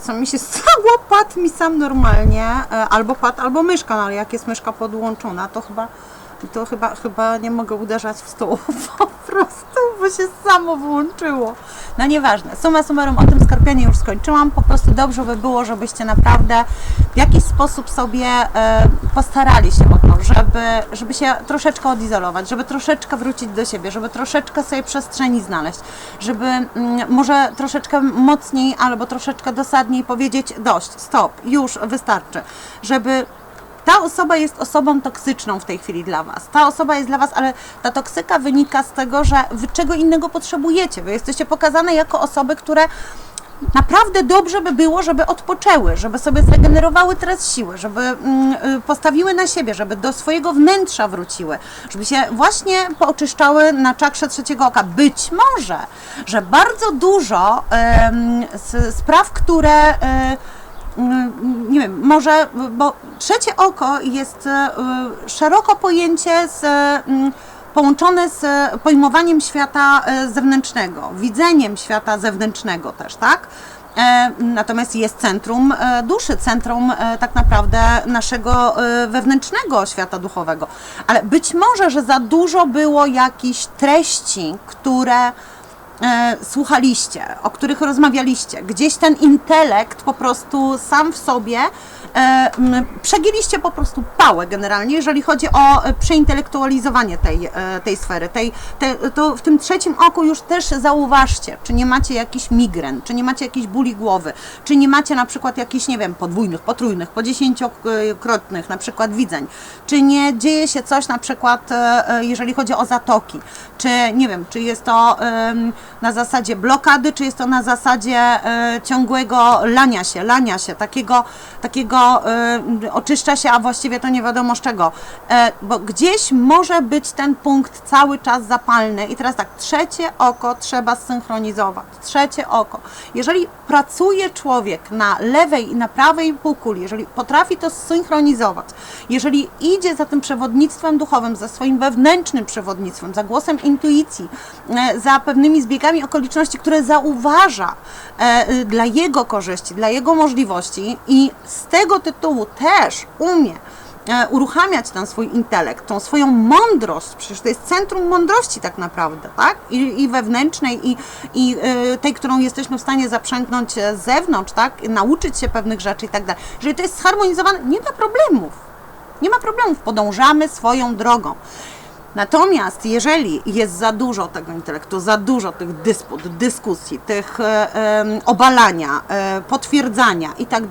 co mi się stało, padł mi sam normalnie, e, albo padł, albo myszka, no ale jak jest myszka podłączona, to chyba, to chyba, chyba nie mogę uderzać w po prostu, bo się samo włączyło. No nieważne, summa summarum o tym skorpionie już skończyłam, po prostu dobrze by było, żebyście naprawdę w jakiś sposób sobie e, postarali się o to, żeby, żeby się troszeczkę odizolować, żeby troszeczkę wrócić do siebie, żeby troszeczkę sobie przestrzeni znaleźć, żeby mm, może troszeczkę mocniej albo troszeczkę dosadniej powiedzieć dość, stop, już wystarczy, żeby ta osoba jest osobą toksyczną w tej chwili dla Was. Ta osoba jest dla Was, ale ta toksyka wynika z tego, że Wy czego innego potrzebujecie. Wy jesteście pokazane jako osoby, które naprawdę dobrze by było, żeby odpoczęły, żeby sobie zregenerowały teraz siły, żeby mm, y, postawiły na siebie, żeby do swojego wnętrza wróciły, żeby się właśnie pooczyszczały na czakrze trzeciego oka. Być może, że bardzo dużo z spraw, które... y, Mm, nie wiem, może, bo trzecie oko jest e, szeroko pojęcie z, mm, połączone z pojmowaniem świata e, zewnętrznego, widzeniem świata zewnętrznego też, tak? E, Natomiast jest centrum duszy, centrum tak naprawdę naszego wewnętrznego świata duchowego. Ale być może, że za dużo było jakichś treści, które słuchaliście, o których rozmawialiście, gdzieś ten intelekt po prostu sam w sobie e, przegięliście po prostu pałę generalnie, jeżeli chodzi o e, przeintelektualizowanie tej, e, tej sfery. Tej, te, to w tym trzecim oku już też zauważcie, czy nie macie jakichś migren, czy nie macie jakichś bóli głowy, czy nie macie na przykład jakichś, nie wiem, podwójnych, potrójnych, po dziesięciokrotnych na przykład widzeń, czy nie dzieje się coś na przykład, e, e, jeżeli chodzi o zatoki, czy nie wiem, czy jest to na zasadzie blokady, czy jest to na zasadzie e, ciągłego lania się, lania się, takiego, takiego e, oczyszcza się, a właściwie to nie wiadomo z czego. E, bo gdzieś może być ten punkt cały czas zapalny. I teraz tak, trzecie oko trzeba zsynchronizować. Trzecie oko. Jeżeli pracuje człowiek na lewej i na prawej półkuli, jeżeli potrafi to zsynchronizować, jeżeli idzie za tym przewodnictwem duchowym, za swoim wewnętrznym przewodnictwem, za głosem intuicji, za pewnymi zbiegami okoliczności, które zauważa e, y, dla jego korzyści, dla jego możliwości i z tego tytułu też umie e, uruchamiać ten swój intelekt, tą swoją mądrość, przecież to jest centrum mądrości tak naprawdę, tak? I, i wewnętrznej, i, i e, tej, którą jesteśmy w stanie zaprzęgnąć e, z zewnątrz, tak? Nauczyć się pewnych rzeczy i tak dalej. Jeżeli to jest zharmonizowane, nie ma problemów. Nie ma problemów, podążamy swoją drogą. Natomiast jeżeli jest za dużo tego intelektu, za dużo tych dysput, dyskusji, tych e, obalania, e, potwierdzania i tak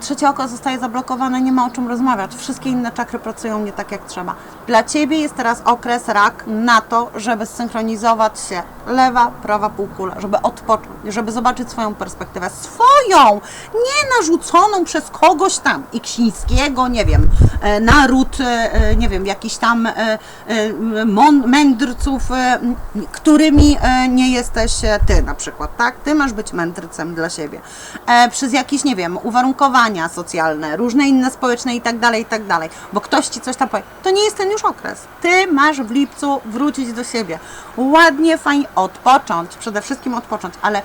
trzecie oko zostaje zablokowane, nie ma o czym rozmawiać. Wszystkie inne czakry pracują nie tak jak trzeba. Dla Ciebie jest teraz okres rak na to, żeby zsynchronizować się lewa, prawa półkula, żeby odpocząć, żeby zobaczyć swoją perspektywę, swoją, nie narzuconą przez kogoś tam, Iksińskiego, nie wiem, e, naród, e, e, nie wiem, jakiś tam e, e, mędrców, e, którymi e, nie jesteś e, Ty na przykład, tak? Ty masz być mędrcem dla siebie. E, przez jakieś, nie wiem, uwarunkowania socjalne, różne inne społeczne i tak dalej, i tak dalej, bo ktoś Ci coś tam powie. To nie jest ten już okres. Ty masz w lipcu wrócić do siebie. Ładnie, fajnie odpocząć, przede wszystkim odpocząć, ale